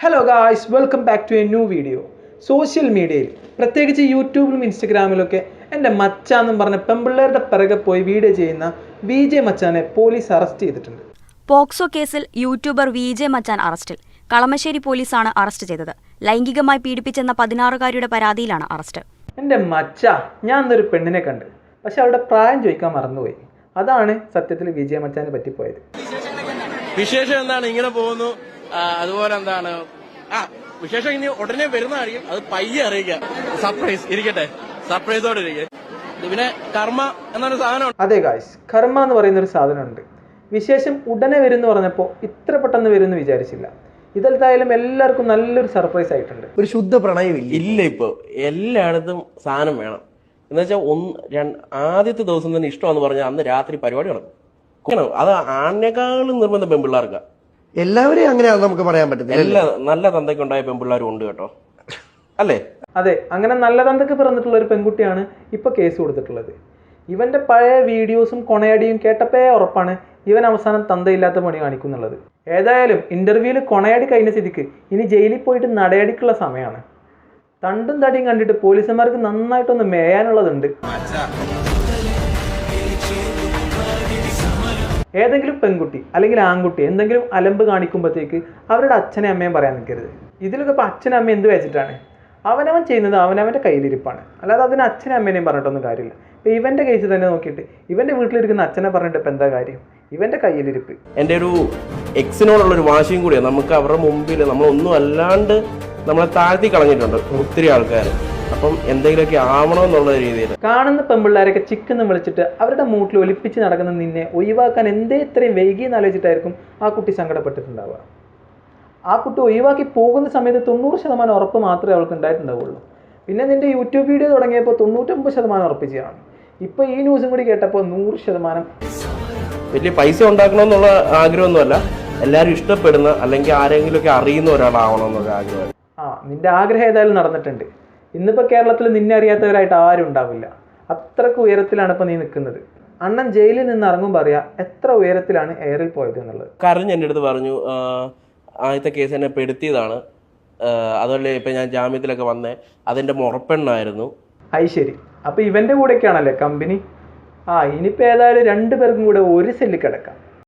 Hello guys welcome back to a new video social മീഡിയയിൽ പ്രത്യേകിച്ച് യൂട്യൂബിലും ഇൻസ്റ്റഗ്രാമിലൊക്കെ എന്റെ മച്ചാന്നും പറഞ്ഞ പെമ്പിള്ളേരുടെ പിറകെ പോയി വീഡിയോ ചെയ്യുന്ന വി ജെ മച്ചാനെ പോലീസ് അറസ്റ്റ് ചെയ്തിട്ടുണ്ട്. പോക്സോ കേസിൽ യൂട്യൂബർ വി ജെ മച്ചാൻ അറസ്റ്റിൽ കളമശ്ശേരി പോലീസാണ് അറസ്റ്റ് ചെയ്തത്. ലൈംഗികമായി പീഡിപ്പിച്ചെന്ന പതിനാറുകാരിയുടെ പരാതിയിലാണ് അറസ്റ്റ് എന്റെ മച്ച ഞാൻ ഇന്നൊരു പെണ്ണിനെ കണ്ട്. പക്ഷെ അവളുടെ പ്രായം ചോദിക്കാൻ മറന്നുപോയി. അതാണ് സത്യത്തിൽ വിജയ മച്ചാനെ പറ്റിപ്പോയത്. വിശേഷം എന്താണ്? ഇങ്ങനെ പോകുന്നു. അതുപോലെ എന്താണ്? ആ വിശേഷം ഇനി ഉടനെ വരുന്നതായിരിക്കും. അത് പയ്യെ അറിയിക്കാം സർപ്രൈസ് ഇരിക്കട്ടെ. സർപ്രൈസോടെ ഇരിക്കെ ഇത് പിന്നെ കർമ്മ എന്നൊരു സാധനം അതെ ഗായ്സ് കർമ്മ എന്ന് പറയുന്ന ഒരു സാധനമുണ്ട്. വിശേഷം ഉടനെ വരും എന്ന് പറഞ്ഞപ്പോൾ ഇത്ര പെട്ടെന്ന് വരും എന്ന് വിചാരിച്ചില്ല. ഇതെന്തായാലും എല്ലാവർക്കും നല്ലൊരു സർപ്രൈസ് ആയിട്ടുണ്ട്. ഒരു ശുദ്ധ പ്രണയം ഇല്ല ഇപ്പൊ. എല്ലായിടത്തും സാധനം വേണം. എന്ന് വെച്ചാൽ ഒന്ന് രണ്ട് ആദ്യത്തെ ദിവസം തന്നെ ഇഷ്ടമാണെന്ന് പറഞ്ഞാൽ അന്ന് രാത്രി പരിപാടി നടക്കും. അത് ആണിനേക്കാളും നിർബന്ധം പെൺപിള്ളേർക്കാ. എല്ലാവരെയും അങ്ങനെയാണ് നമുക്ക് പറയാൻ പറ്റത്തില്ല നല്ല നല്ല തന്തയ്ക്കുണ്ടായ പെൺപിള്ളേരും ഉണ്ട് കേട്ടോ. അല്ലേ? അതെ അങ്ങനെ നല്ല തന്തയ്ക്ക് പിറന്നിട്ടുള്ള ഒരു പെൺകുട്ടിയാണ് ഇപ്പൊ കേസ് കൊടുത്തിട്ടുള്ളത്. ഇവന്റെ പഴയ വീഡിയോസും കൊണയടിയും കേട്ടപ്പേ ഉറപ്പാണ് ഇവൻ അവസാനം തന്തയില്ലാത്ത പണി കാണിക്കുന്നുള്ളത് ഏതായാലും ഇന്റർവ്യൂവിൽ കൊണയടി കഴിഞ്ഞ സ്ഥിതിക്ക് ഇനി ജയിലിൽ പോയിട്ട് നടയടിക്കുള്ള സമയമാണ്. തണ്ടും തടിയും കണ്ടിട്ട് പോലീസുമാർക്ക് നന്നായിട്ടൊന്ന് മേയാനുള്ളതുണ്ട്. ഏതെങ്കിലും പെൺകുട്ടി അല്ലെങ്കിൽ ആൺകുട്ടി എന്തെങ്കിലും അലമ്പ് കാണിക്കുമ്പോഴത്തേക്ക് അവരുടെ അച്ഛനെ അമ്മയും പറയാൻ നിൽക്കരുത്. ഇതിലൊക്കെ ഇപ്പോൾ അച്ഛനും അമ്മയും എന്ത് വെച്ചിട്ടാണ്? അവനവൻ ചെയ്യുന്നത് അവനവന്റെ കയ്യിലിരിപ്പാണ്. അല്ലാതെ അതിന് അച്ഛനും അമ്മേനെയും പറഞ്ഞിട്ടൊന്നും കാര്യമില്ല. ഇപ്പം ഇവന്റെ കേസ് തന്നെ നോക്കിയിട്ട് ഇവന്റെ വീട്ടിലിരിക്കുന്ന അച്ഛനെ പറഞ്ഞിട്ട് ഇപ്പം എന്താ കാര്യം? ഇവന്റെ കയ്യിലിരിപ്പ്. എന്റെ ഒരു എക്സിനോടുള്ള ഒരു വാശിയും കൂടിയാണ് നമുക്ക് അവരുടെ മുമ്പിൽ നമ്മളൊന്നും അല്ലാണ്ട് നമ്മളെ താഴ്ത്തി കളഞ്ഞിട്ടുണ്ട് ഒത്തിരി ആൾക്കാർ അപ്പം എന്തെങ്കിലുമൊക്കെ ആവണമെന്നുള്ള രീതിയിൽ. കാണുന്ന പെമ്പിള്ളേരൊക്കെ ചിക്കെന്ന് വിളിച്ചിട്ട് അവരുടെ മൂട്ടിൽ ഒലിപ്പിച്ച് നടക്കുന്ന നിന്നെ ഒഴിവാക്കാൻ എന്തേ ഇത്രയും വൈകിയെന്ന് ആലോചിച്ചിട്ടായിരിക്കും ആ കുട്ടി സങ്കടപ്പെട്ടിട്ടുണ്ടാവുക. ആ കുട്ടി ഒഴിവാക്കി പോകുന്ന സമയത്ത് തൊണ്ണൂറ് ശതമാനം ഉറപ്പ് മാത്രമേ അവൾക്ക് ഉണ്ടായിട്ടുണ്ടാവുള്ളൂ. പിന്നെ നിന്റെ യൂട്യൂബ് വീഡിയോ തുടങ്ങിയപ്പോൾ തൊണ്ണൂറ്റൊമ്പത് ശതമാനം ഉറപ്പിച്ചതാണ്. ഇപ്പോൾ ഈ ന്യൂസും കൂടി കേട്ടപ്പോൾ നൂറ് ശതമാനം. വലിയ പൈസ ഉണ്ടാക്കണമെന്നുള്ള ആഗ്രഹമൊന്നുമല്ല. എല്ലാവരും ഇഷ്ടപ്പെടുന്ന അല്ലെങ്കിൽ ആരെങ്കിലുമൊക്കെ അറിയുന്ന ഒരാളാവണം എന്നുള്ള ആഗ്രഹം. ആ നിന്റെ ആഗ്രഹം ഏതായാലും നടന്നിട്ടുണ്ട്. ഇന്നിപ്പോൾ കേരളത്തിൽ നിന്നെ അറിയാത്തവരായിട്ട് ആരും ഉണ്ടാവില്ല. അത്രയ്ക്ക് ഉയരത്തിലാണ് ഇപ്പോൾ നീ നിൽക്കുന്നത് അണ്ണൻ ജയിലിൽ നിന്ന് ഇറങ്ങുമ്പോൾ അറിയാം എത്ര ഉയരത്തിലാണ് എയറിൽ പോയത് എന്നുള്ളത്. കരഞ്ഞ് എന്റെ അടുത്ത് പറഞ്ഞു "ആ, ആദ്യത്തെ കേസ് എന്നെ പെടുത്തിയതാണ്. അതുപോലെ ഇപ്പം ഞാൻ ജാമ്യത്തിലൊക്കെ വന്നേ. അതെന്റെ മുറപ്പെണ്ണായിരുന്നു. അത് ശരി. അപ്പോൾ ഇവന്റെ കൂടെയൊക്കെയാണല്ലേ കമ്പനി ആ ഇനിയിപ്പോൾ ഏതായാലും രണ്ട് പേർക്കും കൂടെ ഒരു സെല്ലിൽ കിടക്കാം.